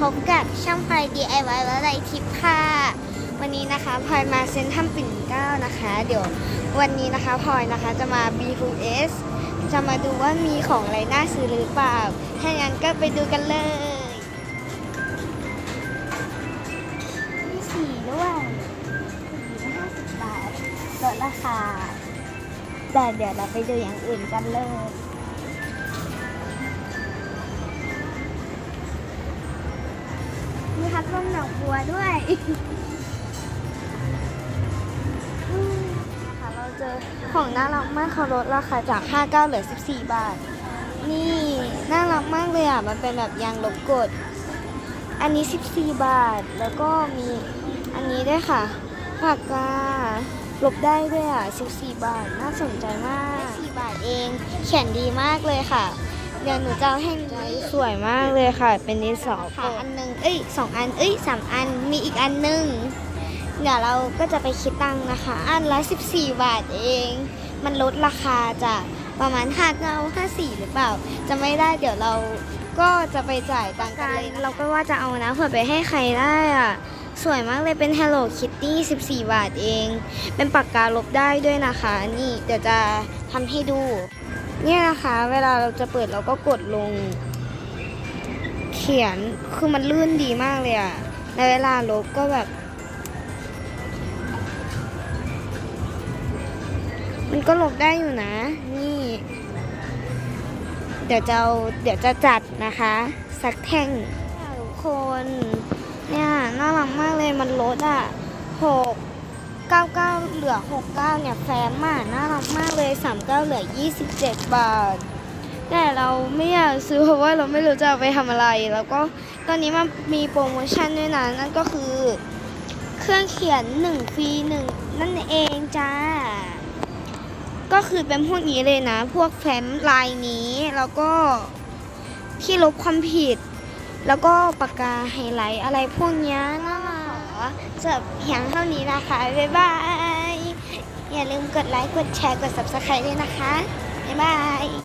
พบกับช่างพลอย DIY และไรทิปค่ะ วันนี้นะคะพลอยมาเซ็นทรัลปิ่นเกล้านะคะ เดี๋ยววันนี้นะคะพลอยนะคะจะมา B2S จะมาดูว่ามีของอะไรน่าซื้อหรือเปล่า ถ้างั้นก็ไปดูกันเลย มีสีด้วยสีห้าสิบบาทลดราคาแต่เดี๋ยวเราไปดูอย่างอื่นกันเลย พัดลมดอกบัวด้วยอืมนะคะเราเจอของน่ารักมากเขาลดราคาจาก 59 เหลือ 14 บาท นี่น่ารักมากเลยอะ มันเป็นแบบยางลบกด อันนี้ 14 บาท แล้วก็มีอันนี้ด้วยค่ะปากกาลบได้ด้วยอะ 14 บาท น่าสนใจมาก4บาทเอง เขียนดีมากเลยค่ะ เดี๋ยวหนูจะเอาให้ดูสวยมากเลยค่ะ เป็นดินสอค่ะอันหนึ่งเอ้ยสองอัน เอ้ยสามอัน มีอีกอันหนึ่งเดี๋ยวเราก็จะไปคิดตังค์นะคะ อันละ14บาทเอง มันลดราคาจากประมาณ5 9 5 4หรือเปล่า จะไม่ได้เดี๋ยวเราก็จะไปจ่ายตังค์กันเลยนะเราก็ว่าจะเอานะเผื่อไปให้ใครได้อะ สวยมากเลยเป็น Hello Kitty 14 บาทเอง เป็นปากกาลบได้ด้วยนะคะ นี่เดี๋ยวจะทำให้ดู เนี่ยนะคะ เวลาเราจะเปิดเราก็กดลง เขียนคือมันลื่นดีมากเลยอะในเวลาลบก็แบบ มันก็ลบได้อยู่นะ นี่ เดี๋ยวจะเอาเดี๋ยวจะจัดนะคะ สักแท่งทุกคน เนี่ย น่ารักมากเลยมันลดอะหกเก้าเก้า เหลือหกเนี่ยแฟมอะน่ารักมากเลยสามเหลือยี่สิบาท แต่เราไม่อยากซื้อเพราะว่าเราไม่รู้จะเอาไปทำอะไร แล้วก็ตอนนี้มันมีโปรโมชั่นด้วยนะ นั่นก็คือ เครื่องเขียน1ฟรี1นั่นเองจ้า ก็คือเป็นพวกนี้เลยนะ พวกแฟ้มลายนี้แล้วก็ที่ลบความผิด แล้วก็ปากกาไฮไลท์อะไรพวกนี้น่ารักจะเพียงเท่านี้นะคะ บ๊ายบาย อย่าลืมกดไลค์ กดแชร์ กด subscribe ด้วยนะคะ บ๊ายบาย